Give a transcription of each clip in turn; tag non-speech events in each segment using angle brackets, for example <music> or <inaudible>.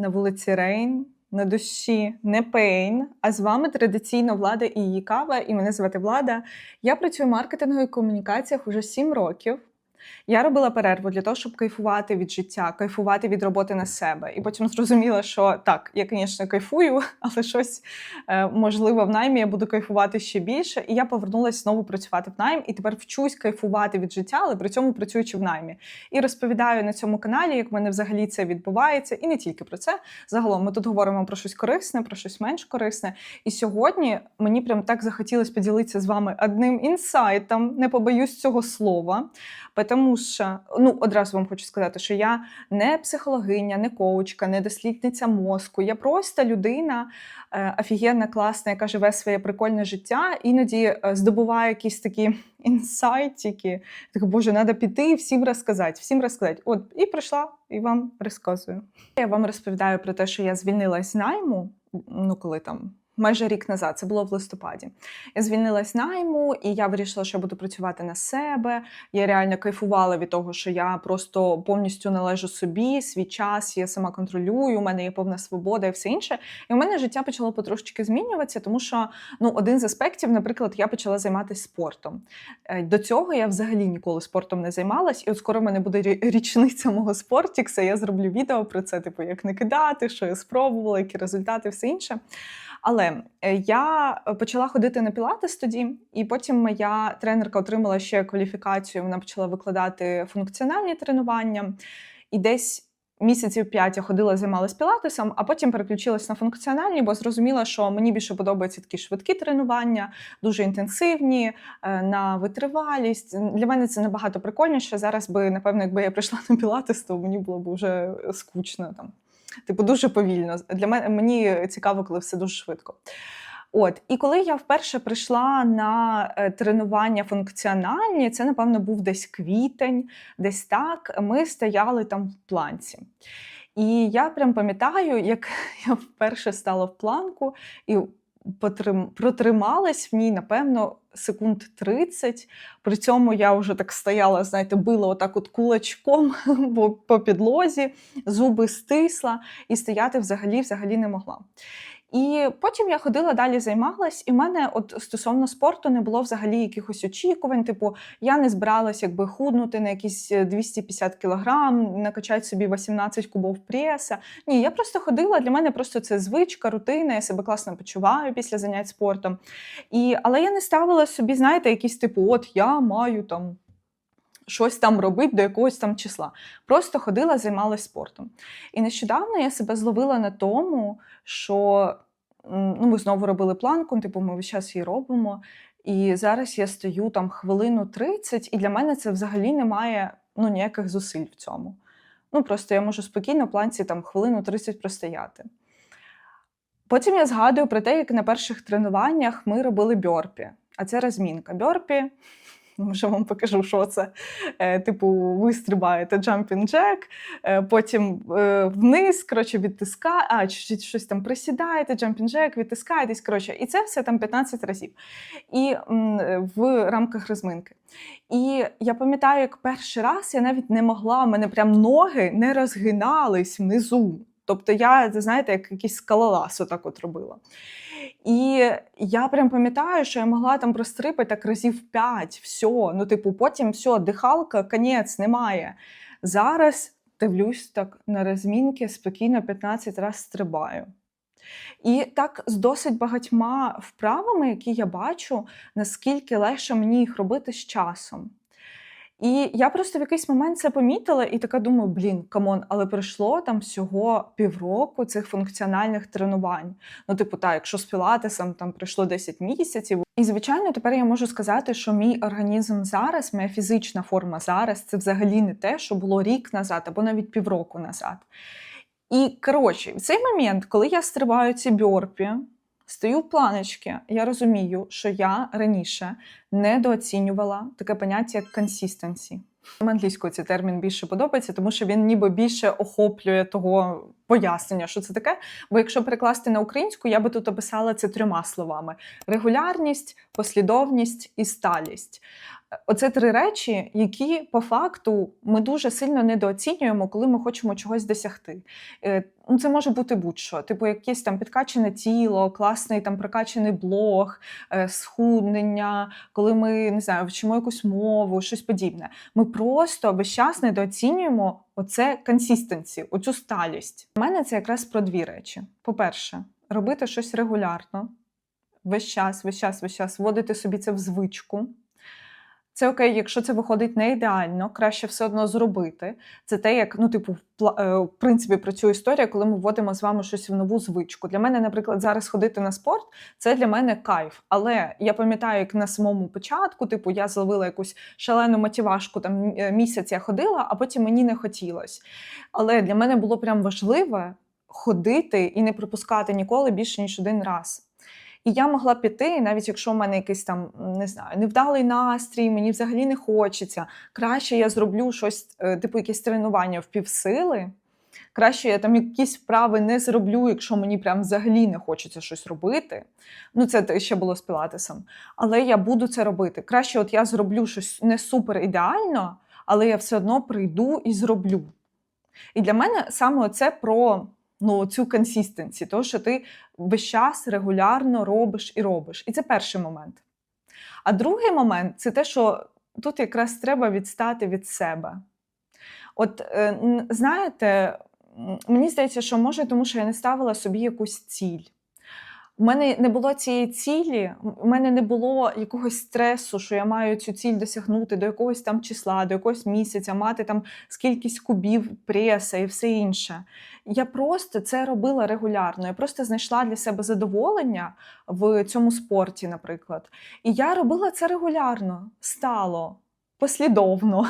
на вулиці Рейн. На душі не пейн. А з вами традиційно влада і її кава. І мене звати Влада. Я працюю в маркетингових комунікаціях уже 7 років. Я робила перерву для того, щоб кайфувати від життя, кайфувати від роботи на себе. І потім зрозуміла, що так, я, звісно, кайфую, <laughs> але щось е, можливо в наймі я буду кайфувати ще більше. І я повернулася знову працювати в найм, і тепер вчусь кайфувати від життя, але при цьому працюючи в наймі. І розповідаю на цьому каналі, як в мене взагалі це відбувається, і не тільки про це. Загалом ми тут говоримо про щось корисне, про щось менш корисне. І сьогодні мені прям так захотілося поділитися з вами одним інсайтом, не побоюсь цього слова. Тому що ну одразу вам хочу сказати, що я не психологиня, не коучка, не дослідниця мозку. Я просто людина е, офігенна, класна, яка живе своє прикольне життя, іноді е, здобуває якісь такі <laughs> інсайтики. Так, боже, треба піти і всім розказати, всім розказати. От і прийшла, і вам розказую. Я вам розповідаю про те, що я звільнилась з найму. Ну, коли там майже рік назад, це було в листопаді. Я звільнилась найму, і я вирішила, що я буду працювати на себе. Я реально кайфувала від того, що я просто повністю належу собі, свій час, я сама контролюю, у мене є повна свобода і все інше. І у мене життя почало потрошечки змінюватися, тому що ну, один з аспектів, наприклад, я почала займатися спортом. Е, до цього я взагалі ніколи спортом не займалась, і от скоро в мене буде річниця мого спортікса. Я зроблю відео про це, типу, як не кидати, що я спробувала, які результати, все інше. Але е, я почала ходити на пілатес тоді, і потім моя тренерка отримала ще кваліфікацію. Вона почала викладати функціональні тренування. І десь місяців п'ять я ходила, займалася пілатесом, а потім переключилась на функціональні, бо зрозуміла, що мені більше подобаються такі швидкі тренування, дуже інтенсивні, е, на витривалість. Для мене це набагато прикольніше. Зараз би, напевно, якби я прийшла на пілатес, то мені було б вже скучно там. Типу, дуже повільно. Для мене мені цікаво, коли все дуже швидко. От, і коли я вперше прийшла на е, тренування функціональні, це, напевно, був десь квітень, десь так. Ми стояли там в планці. І я прям пам'ятаю, як <laughs> я вперше стала в планку і. Протрималась в ній, напевно, секунд 30. При цьому я вже так стояла, знаєте, била отак от кулачком <laughs> по підлозі, зуби стисла і стояти взагалі взагалі не могла. І потім я ходила далі, займалась, і в мене, от стосовно спорту, не було взагалі якихось очікувань. Типу, я не збиралась якби худнути на якісь 250 кілограм, накачати собі 18 кубов преса. Ні, я просто ходила. Для мене просто це звичка, рутина. Я себе класно почуваю після занять спортом. І, Але я не ставила собі, знаєте, якісь типу, от я маю там щось там робити до якогось там числа. Просто ходила, займалася спортом. І нещодавно я себе зловила на тому, що ну, ми знову робили планку, типу, ми весь час її робимо. І зараз я стою там хвилину 30, і для мене це взагалі немає ну, ніяких зусиль в цьому. Ну, Просто я можу спокійно в планці там хвилину 30 простояти. Потім я згадую про те, як на перших тренуваннях ми робили бьорпі. А це розмінка. Бьорпі Може, вам покажу, що це. Е, типу, ви стрибаєте jack, е, потім е, вниз, коротше, відтискаєте, а щось там присідаєте, jumping jack, відтискаєтесь. коротше, І це все там 15 разів. І в рамках розминки. І я пам'ятаю, як перший раз я навіть не могла, мене прям ноги не розгинались внизу. Тобто я, знаєте, як якийсь скалолаз отак от робила. І я прям пам'ятаю, що я могла там прострипати так разів п'ять, все. Ну, типу, потім все, дихалка, конець немає. Зараз дивлюсь так на розмінки, спокійно 15 разів стрибаю. І так з досить багатьма вправами, які я бачу, наскільки легше мені їх робити з часом. І я просто в якийсь момент це помітила і така думаю, блін, камон, але пройшло там всього півроку цих функціональних тренувань. Ну, типу, так, якщо з пілатесом там пройшло 10 місяців. І, звичайно, тепер я можу сказати, що мій організм зараз, моя фізична форма зараз це взагалі не те, що було рік назад або навіть півроку назад. І коротше, в цей момент, коли я стрибаю ці бьорпі, Стою в планочки, я розумію, що я раніше недооцінювала таке поняття як консістенсі. Англійською цей термін більше подобається, тому що він ніби більше охоплює того пояснення, що це таке. Бо якщо перекласти на українську, я би тут описала це трьома словами: регулярність, послідовність і сталість. Оце три речі, які по факту ми дуже сильно недооцінюємо, коли ми хочемо чогось досягти. Е, Ну, це може бути будь-що, типу, якесь там підкачане тіло, класний там прокачаний блог, е, схуднення, коли ми не знаю, вчимо якусь мову, щось подібне. Ми просто весь час недооцінюємо оце консістенці, оцю сталість. У мене це якраз про дві речі. По-перше, робити щось регулярно, весь час, весь час, весь час вводити собі це в звичку. Це окей, якщо це виходить не ідеально, краще все одно зробити. Це те, як ну, типу, е, в принципі, працює історія, коли ми вводимо з вами щось в нову звичку. Для мене, наприклад, зараз ходити на спорт це для мене кайф. Але я пам'ятаю, як на самому початку, типу, я зловила якусь шалену мотивашку, там е, місяць я ходила, а потім мені не хотілося. Але для мене було прям важливо ходити і не пропускати ніколи більше ніж один раз. І я могла піти, навіть якщо в мене якийсь там не знаю, невдалий настрій, мені взагалі не хочеться. Краще я зроблю щось, е, типу якесь тренування в півсили. Краще я там якісь вправи не зроблю, якщо мені прям взагалі не хочеться щось робити. Ну, це ще було з пілатесом. Але я буду це робити. Краще, от я зроблю щось не супер ідеально, але я все одно прийду і зроблю. І для мене саме це про ну, цю консістенці, то, що ти весь час регулярно робиш і робиш. І це перший момент. А другий момент це те, що тут якраз треба відстати від себе. От е, знаєте, мені здається, що може, тому що я не ставила собі якусь ціль. У мене не було цієї цілі, у мене не було якогось стресу, що я маю цю ціль досягнути до якогось там числа, до якогось місяця, мати там скількись кубів преса і все інше. Я просто це робила регулярно. Я просто знайшла для себе задоволення в цьому спорті, наприклад. І я робила це регулярно, стало, послідовно.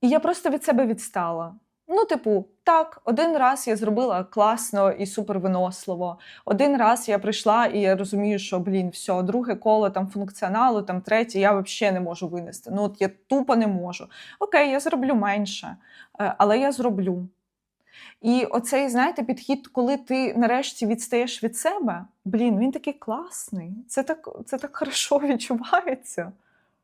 І я просто від себе відстала. Ну, типу, так, один раз я зробила класно і супервиносливо. Один раз я прийшла і я розумію, що блін, все, друге коло там функціоналу, там третє, я взагалі не можу винести. Ну, от я тупо не можу. Окей, я зроблю менше, е, але я зроблю. І оцей, знаєте, підхід, коли ти нарешті відстаєш від себе, блін, він такий класний. Це так, це так <laughs> хорошо відчувається.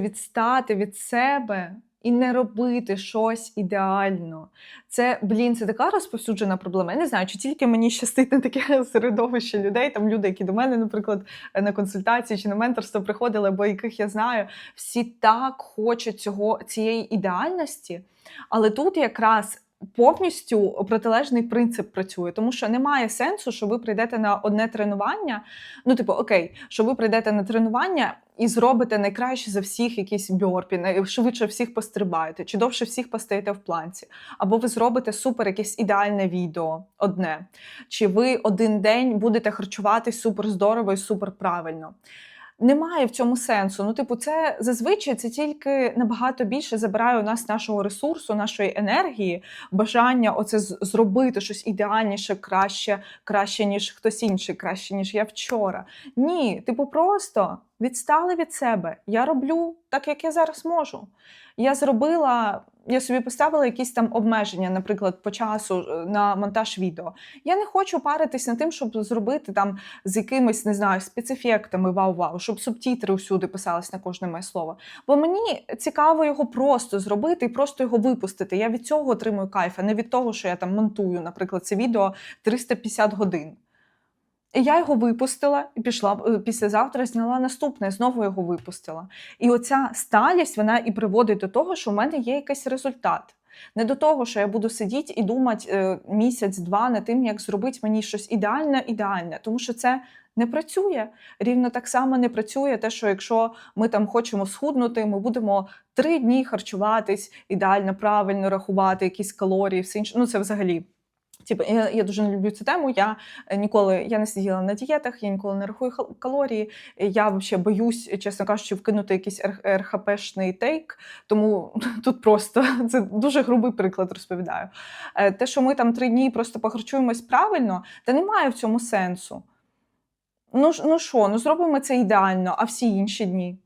Відстати від себе і не робити щось ідеально. Це, блін, це така розповсюджена проблема. Я не знаю, чи тільки мені щастить на таке <laughs> середовище людей, там люди, які до мене, наприклад, на консультації чи на менторство приходили, або яких я знаю, всі так хочуть цього, цієї ідеальності. Але тут якраз повністю протилежний принцип працює, тому що немає сенсу, що ви прийдете на одне тренування. Ну, типу, окей, що ви прийдете на тренування і зробите найкраще за всіх якісь бьорпі, най- швидше всіх пострибаєте, чи довше всіх постоїте в планці. Або ви зробите супер якесь ідеальне відео одне. Чи ви один день будете харчуватись супер здорово і супер правильно. Немає в цьому сенсу. Ну, типу, це зазвичай це тільки набагато більше забирає у нас нашого ресурсу, нашої енергії, бажання оце зробити щось ідеальніше, краще, краще, ніж хтось інший, краще, ніж я вчора. Ні, типу, просто відстали від себе. Я роблю так, як я зараз можу. Я зробила, я собі поставила якісь там обмеження, наприклад, по часу е, на монтаж відео. Я не хочу паритись над тим, щоб зробити там з якимись, не знаю, спецефектами вау-вау, щоб субтітри всюди писались на кожне моє слово. Бо мені цікаво його просто зробити і просто його випустити. Я від цього отримую кайф, а не від того, що я там монтую, наприклад, це відео 350 годин. І я його випустила і пішла е, післязавтра, зняла наступне, знову його випустила. І оця сталість вона і приводить до того, що в мене є якийсь результат. Не до того, що я буду сидіти і думати е, місяць-два над тим, як зробити мені щось ідеальне, ідеальне, тому що це не працює. Рівно так само не працює те, що якщо ми там хочемо схуднути, ми будемо три дні харчуватись ідеально, правильно рахувати якісь калорії, все інше. Ну це взагалі. Типу, я, я дуже не люблю цю тему. Я е, ніколи я не сиділа на дієтах, я ніколи не рахую калорії. Я взагалі боюсь, чесно кажучи, вкинути якийсь РХ- РХПшний тейк. Тому <laughs> тут просто <laughs> це дуже грубий приклад розповідаю. Е, Те, що ми там три дні просто похарчуємось правильно, та немає в цьому сенсу. Ну ну що, ну зробимо це ідеально, а всі інші дні.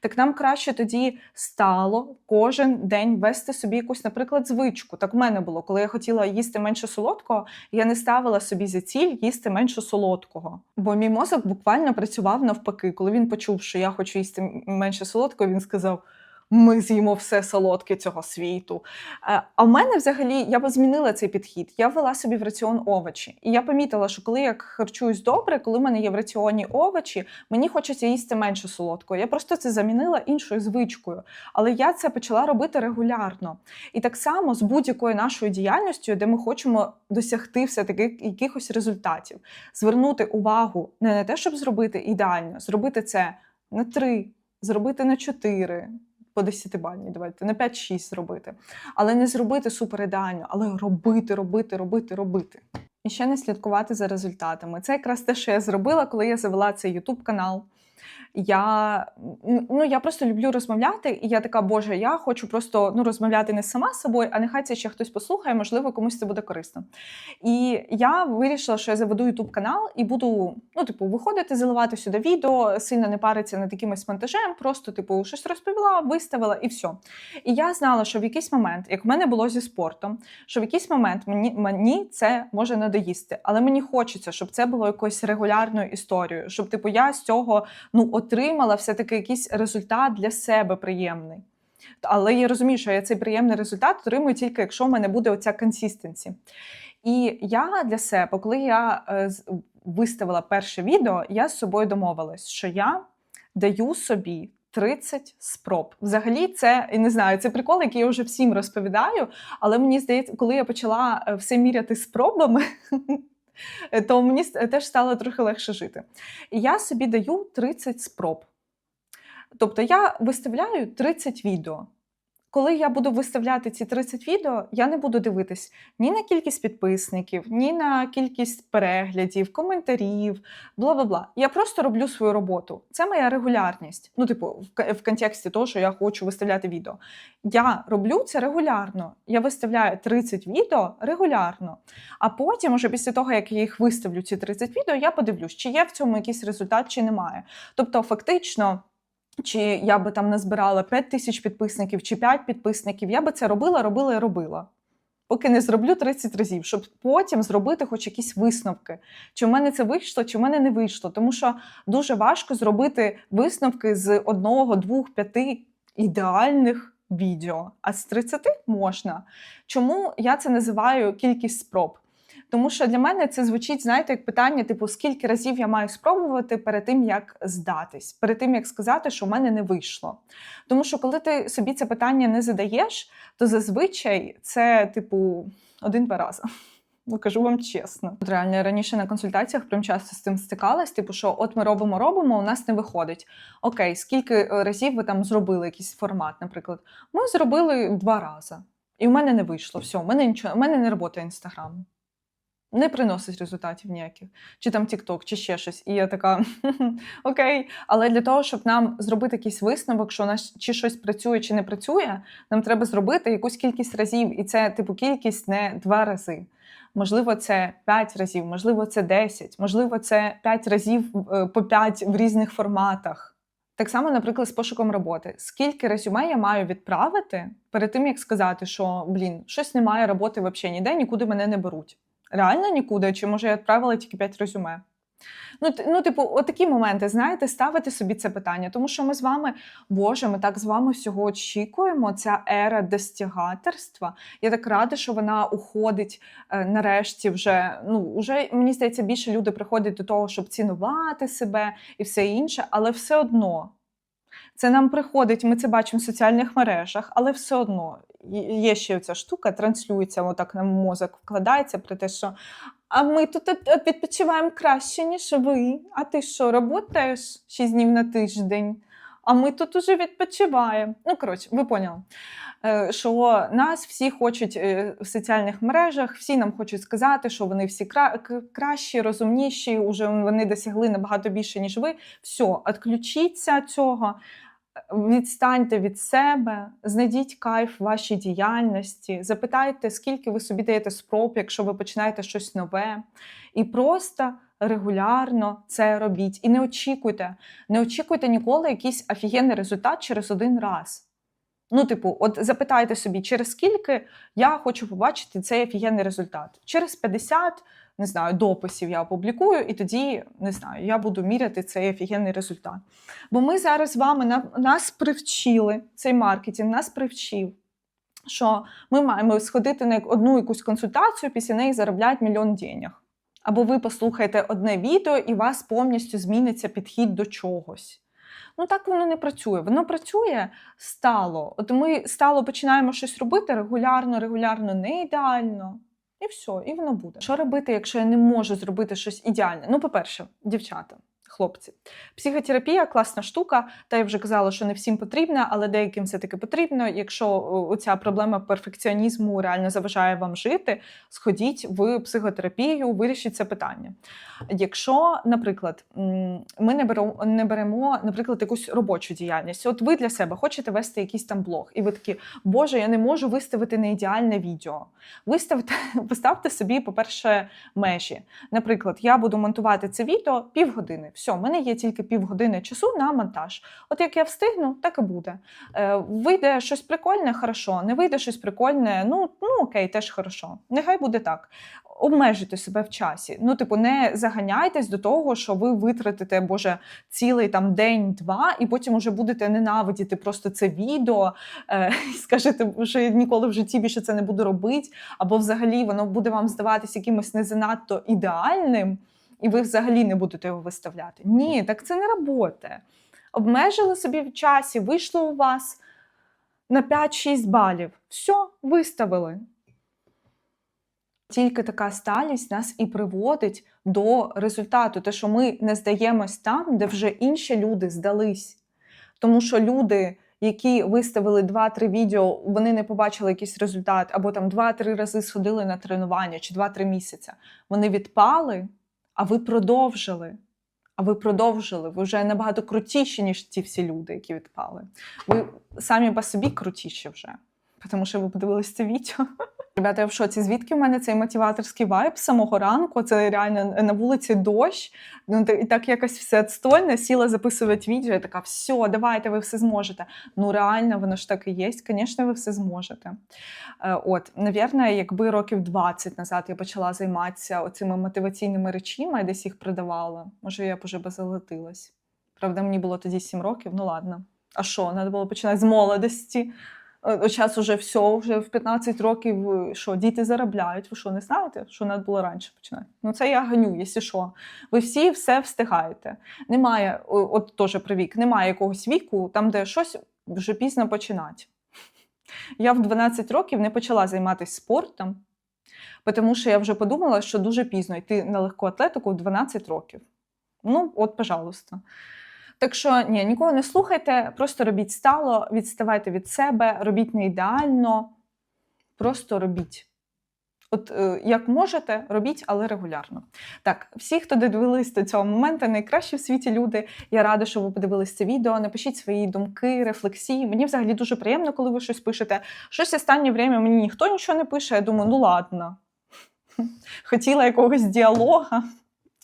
Так нам краще тоді стало кожен день вести собі якусь, наприклад, звичку. Так в мене було, коли я хотіла їсти менше солодкого, я не ставила собі за ціль їсти менше солодкого. Бо мій мозок буквально працював навпаки. Коли він почув, що я хочу їсти менше солодкого, він сказав. Ми з'їмо все солодке цього світу. Е, А в мене взагалі я б змінила цей підхід. Я ввела собі в раціон овочі. І я помітила, що коли я харчуюсь добре, коли в мене є в раціоні овочі, мені хочеться їсти менше солодкого. Я просто це замінила іншою звичкою. Але я це почала робити регулярно. І так само з будь-якою нашою діяльністю, де ми хочемо досягти все-таки якихось результатів, звернути увагу не на те, щоб зробити ідеально, зробити це на три, зробити на чотири. По 10 бальні, давайте на 5-6 зробити. Але не зробити супер ідеально, але робити, робити, робити, робити. І ще не слідкувати за результатами. Це якраз те, що я зробила, коли я завела цей YouTube канал. Я, ну, я просто люблю розмовляти, і я така, Боже, я хочу просто ну, розмовляти не сама з собою, а нехай це ще хтось послухає, можливо, комусь це буде корисно. І я вирішила, що я заведу YouTube канал і буду, ну, типу, виходити, заливати сюди відео, сильно не паритися над якимось монтажем, просто, типу, щось розповіла, виставила і все. І я знала, що в якийсь момент, як в мене було зі спортом, що в якийсь момент мені, мені це може надоїсти, але мені хочеться, щоб це було якоюсь регулярною історією, щоб типу я з цього ну отримала все-таки якийсь результат для себе приємний. Але я розумію, що я цей приємний результат отримую тільки якщо в мене буде оця консістенці. І я для себе, коли я е, виставила перше відео, я з собою домовилась, що я даю собі 30 спроб. Взагалі, це я не знаю, це прикол, який я вже всім розповідаю. Але мені здається, коли я почала е, все міряти спробами, <laughs> <laughs> то мені теж стало трохи легше жити. І я собі даю 30 спроб. Тобто я виставляю 30 відео. Коли я буду виставляти ці 30 відео, я не буду дивитись ні на кількість підписників, ні на кількість переглядів, коментарів, бла бла бла. Я просто роблю свою роботу. Це моя регулярність. Ну, типу, в, в контексті того, що я хочу виставляти відео. Я роблю це регулярно. Я виставляю 30 відео регулярно. А потім, уже після того, як я їх виставлю, ці 30 відео, я подивлюсь, чи є в цьому якийсь результат, чи немає. Тобто, фактично. Чи я би там назбирала 5 тисяч підписників чи 5 підписників, я би це робила, робила і робила. Поки не зроблю 30 разів, щоб потім зробити хоч якісь висновки. Чи в мене це вийшло, чи в мене не вийшло. Тому що дуже важко зробити висновки з одного, двох, п'яти ідеальних відео. А з 30 можна. Чому я це називаю кількість спроб? Тому що для мене це звучить, знаєте, як питання, типу, скільки разів я маю спробувати перед тим, як здатись, перед тим, як сказати, що в мене не вийшло. Тому що коли ти собі це питання не задаєш, то зазвичай це, типу, один-два рази. <laughs> Ну, кажу вам чесно. От реально я раніше на консультаціях прям часто з цим стикалась. Типу, що от ми робимо, робимо, у нас не виходить. Окей, скільки е, разів ви там зробили якийсь формат, наприклад? Ми зробили два рази, і в мене не вийшло. Все, у мене нічого, у мене не працює інстаграм не приносить результатів ніяких, чи там TikTok, чи ще щось. І я така <laughs> окей. Але для того, щоб нам зробити якийсь висновок, що нас чи щось працює, чи не працює, нам треба зробити якусь кількість разів. І це, типу, кількість не два рази. Можливо, це 5 разів, можливо, це 10, можливо, це 5 разів е, по 5 в різних форматах. Так само, наприклад, з пошуком роботи. Скільки резюме я маю відправити перед тим, як сказати, що блін, щось немає роботи взагалі ніде, нікуди мене не беруть. Реально нікуди, чи може я відправила тільки 5 резюме? Ну, ну, типу, отакі моменти, знаєте, ставити собі це питання, тому що ми з вами, Боже, ми так з вами всього очікуємо. Ця ера достігаторства. Я так рада, що вона уходить е, нарешті. Вже ну вже мені здається, більше люди приходять до того, щоб цінувати себе і все інше, але все одно. Це нам приходить, ми це бачимо в соціальних мережах, але все одно є- ще ця штука, транслюється, отак нам мозок вкладається про те, що а ми тут відпочиваємо краще, ніж ви. А ти що, роботаєш 6 днів на тиждень? А ми тут уже відпочиваємо. Ну, коротше, ви поняли. Е, Що нас всі хочуть е, в соціальних мережах, всі нам хочуть сказати, що вони всі кра- кращі, розумніші, уже вони досягли набагато більше, ніж ви. Все, відключіться цього, відстаньте від себе, знайдіть кайф вашій діяльності, запитайте, скільки ви собі даєте спроб, якщо ви починаєте щось нове, і просто регулярно це робіть. І не очікуйте, не очікуйте ніколи якийсь офігенний результат через один раз. Ну, типу, от запитайте собі, через скільки я хочу побачити цей офігенний результат. Через 50, не знаю, дописів я опублікую, і тоді не знаю, я буду міряти цей офігенний результат. Бо ми зараз з вами на- нас привчили, цей маркетинг нас привчив, що ми маємо сходити на одну якусь консультацію, після неї заробляти мільйон денег. Або ви послухаєте одне відео, і у вас повністю зміниться підхід до чогось. Ну так воно не працює. Воно працює стало. От ми стало починаємо щось робити регулярно, регулярно, не ідеально. І все, і воно буде. Що робити, якщо я не можу зробити щось ідеальне? Ну, по-перше, дівчата, хлопці, психотерапія класна штука. Та я вже казала, що не всім потрібна, але деяким все-таки потрібно. Якщо о, оця проблема перфекціонізму реально заважає вам жити, сходіть в психотерапію, вирішіть це питання. Якщо, наприклад, ми не беремо, не беремо, наприклад, якусь робочу діяльність, от ви для себе хочете вести якийсь там блог, і ви такі, Боже, я не можу виставити не ідеальне відео. Виставте, <laughs> поставте собі, по-перше, межі. Наприклад, я буду монтувати це відео півгодини. Все, в мене є тільки півгодини часу на монтаж. От як я встигну, так і буде. Е, вийде щось прикольне, хорошо. Не вийде щось прикольне, ну, ну окей, теж хорошо. Нехай буде так. Обмежуйте себе в часі. Ну, типу, не заганяйтесь до того, що ви витратите, Боже, цілий там день-два, і потім уже будете ненавидіти просто це відео, е, і скажете, що я ніколи в житті більше це не буду робити, або взагалі воно буде вам здаватись якимось не занадто ідеальним, і ви взагалі не будете його виставляти. Ні, так це не робота. Обмежили собі в часі, вийшло у вас на 5-6 балів. Все, виставили. Тільки така сталість нас і приводить до результату, те, що ми не здаємось там, де вже інші люди здались. Тому що люди, які виставили 2-3 відео, вони не побачили якийсь результат, або там 2-3 рази сходили на тренування чи 2-3 місяці. Вони відпали, а ви продовжили. А ви продовжили, ви вже набагато крутіші, ніж ті всі люди, які відпали. Ви самі по собі крутіші вже, тому що ви подивилися це відео. <laughs> Ребята, я в шоці. Звідки в мене цей мотиваторський вайб з самого ранку? Це реально на вулиці дощ. Ну і так якось все відстойно, сіла записувати відео. Я така, все, давайте, ви все зможете. Ну реально, воно ж так і є. Звісно, ви все зможете. Е, От, навірно, якби років 20 назад я почала займатися оцими мотиваційними речами, я десь їх продавала. Може, я б уже би залетилась. Правда, мені було тоді 7 років, ну ладно. А що, треба було починати з молодості. Зараз уже все, вже в 15 років, е, що діти заробляють. Ви що, не знаєте, що треба було раніше починати? Ну це я ганю, якщо що. Ви всі все встигаєте. Немає, от теж про вік, немає якогось віку, там, де щось вже пізно починати. Я в 12 років не почала займатися спортом, тому що я вже подумала, що дуже пізно йти на легку атлетику в 12 років. Ну, от, пожалуйста. Так що ні, нікого не слухайте, просто робіть стало, відставайте від себе, робіть не ідеально, просто робіть. От е, як можете, робіть, але регулярно. Так, всі, хто додивились до цього моменту, найкращі в світі люди. Я рада, що ви подивились це відео. Напишіть свої думки, рефлексії. Мені взагалі дуже приємно, коли ви щось пишете. Щось останнє время мені ніхто нічого не пише. Я думаю, ну ладно. <laughs> Хотіла якогось діалога.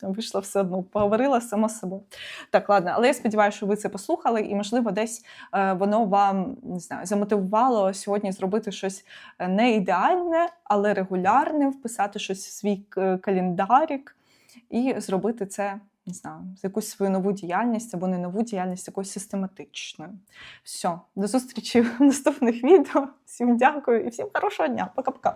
Вийшла все одно, поговорила сама з собою. Так, ладно, але я сподіваюся, що ви це послухали, і, можливо, десь е, воно вам не знаю, замотивувало сьогодні зробити щось е, не ідеальне, але регулярне, вписати щось в свій к- календарик і зробити це. Не знаю, з якусь свою нову діяльність або не нову діяльність, якусь систематичною. Все, до зустрічі в <laughs> наступних відео. Всім дякую і всім хорошого дня. Пока-пока.